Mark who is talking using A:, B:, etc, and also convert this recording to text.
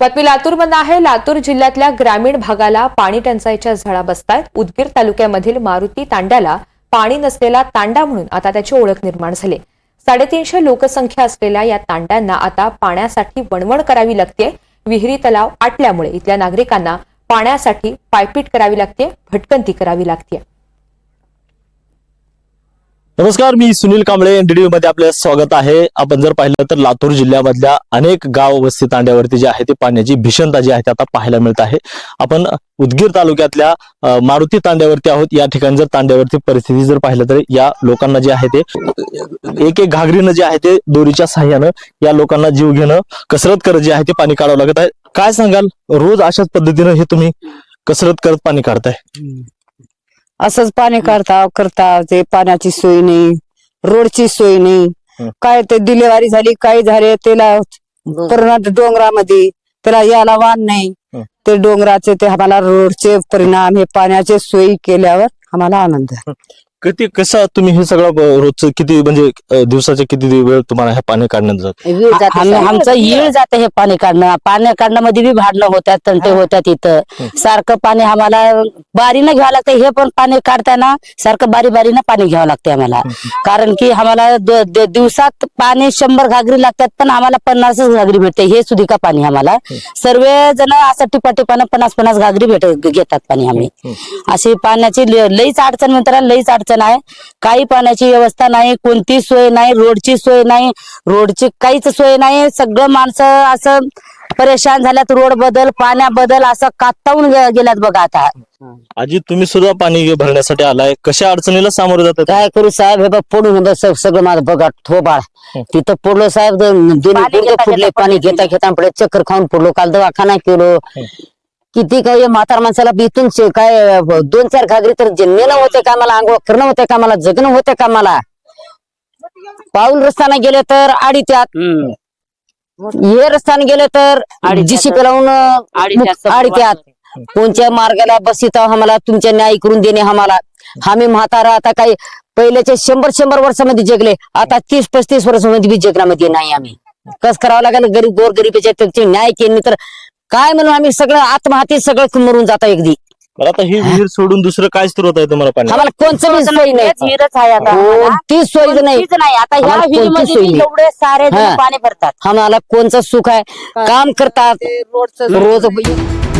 A: बातमी लातूरमधून आहे. लातूर जिल्ह्यातल्या ग्रामीण भागाला पाणी टंचाईच्या झळा बसतायत. उदगीर तालुक्यामधील मारुती तांड्याला पाणी नसलेला तांडा म्हणून आता त्याची ओळख निर्माण झाली. साडेतीनशे लोकसंख्या असलेल्या या तांड्यांना आता पाण्यासाठी वणवण करावी लागते विहिरी तलाव आटल्यामुळे इथल्या नागरिकांना पाण्यासाठी पायपीट करावी लागते भटकंती करावी लागते
B: नमस्कार मी सुनील कांबळे. एनडीडी मध्ये आपलं स्वागत आहे. आपण जर पाहिलं तर लातूर जिल्ह्यामधल्या अनेक गाव वस्ती तांड्यावरती जे आहे ते पाण्याची भीषणता जी आहे ते आता पाहायला मिळत आहे. आपण उदगीर तालुक्यातल्या मारुती तांड्यावरती आहोत. या ठिकाणी जर तांड्यावरती परिस्थिती जर पाहिलं तर या लोकांना जे आहे ते एक एक घागरीनं जे आहे ते दोरीच्या सहाय्यानं या लोकांना जीव घेणं कसरत करत जे आहे ते पाणी काढावं लागत आहे. काय सांगाल? रोज अशाच पद्धतीनं हे तुम्ही कसरत करत पाणी काढताय?
C: असंच पाणी काढता करता ते पाण्याची सोय नाही रोडची सोय नाही. काय ते डिलेवरी झाली काय झाले त्याला पूर्ण डोंगरामध्ये त्याला याला वाहन नाही. ते डोंगराचे ते आम्हाला रोडचे परिणाम हे पाण्याचे सोयी केल्यावर आम्हाला आनंद.
B: किती कसं तुम्ही हे सगळं अ, रोजचं किती म्हणजे अ, दिवसाचे किती वेळ तुम्हाला हे पाणी काढण्यात जात?
D: आमचं येळ जातं हे पाणी काढणं. पाणी काढण्यामध्ये बी भांडणं होत्यात तंटे होत्यात इथं. सारखं पाणी आम्हाला बारीनं घ्यावं लागतं. हे पण पाणी काढताना सारखं बारी बारीनं पाणी घ्यावं लागतं आम्हाला. कारण की आम्हाला द- द- दिवसात पाणी शंभर घागरी लागतात पण आम्हाला पन्नासच घागरी भेटते. हे सुधिका पाणी आम्हाला. सर्व जण असं टिपा टिपानं पन्नास पन्नास घागरी भेट घेतात पाणी आम्ही. अशी पाण्याची ल- लईच अडचण म्हणतात लईच अडचण आहे काही पाण्याची व्यवस्था नाही कोणती सोय नाही रोडची सोय नाही रोडची काहीच सोय नाही. सगळं माणसं असं परेशान झाल्यात रोड बदल पाण्याबद्दल असं कातावून गे- गेल्यात बघा आता.
B: आजी तुम्ही सुद्धा पाणी भरण्यासाठी आलाय. कशा अडचणीला सामोरे जातात
D: काय करू साहेब? हे बघ पडून सगळं माझं बघा थोबाळ तिथं पडलो साहेब दोन दोन्ही गुडघे फुटले पाणी घेता घेता पुढे चक्कर खाऊन पडलो काल दवाखाना केलो. किती काय म्हातार माणसाला बितून शे- काय दोन चार घागरी तर नेणं होते का मला आंघोळ करणं होते का मला जगणं होते का मला पाऊल रस्त्याने गेले तर आडीत्यात. हे रस्त्याने गेले तर जीसीपी लावून आडीत्यात कोणत्या मार्गाला बसित आम्हाला तुमच्या न्याय करून देणे आम्हाला. आम्ही म्हातारा आता काही पहिल्याच्या शंभर शंभर वर्षामध्ये जगले आता तीस पस्तीस वर्षामध्ये बी जगण्यामध्ये नाही आम्ही. कस करावं लागेल? गरीब गोर गरीबाच्या त्यांचे न्याय केले तर काय म्हणून आम्ही सगळं आत्महत्या सगळं मरून जाता एकदी.
B: बरं आता ही विहीर सोडून दुसरं काय स्रोत आहे तुम्हाला पाणी
D: आम्हाला कोणचं सोय नाही.
E: विहीरच आहे आता
D: सोय नाही.
E: आता ह्या
D: आम्हाला
E: विहिरीमध्ये
D: सोय नाही.
E: एवढे सारे जण
D: हा.
E: पाणी भरतात.
D: आम्हाला कोणचं सुख आहे? काम करतात. रोज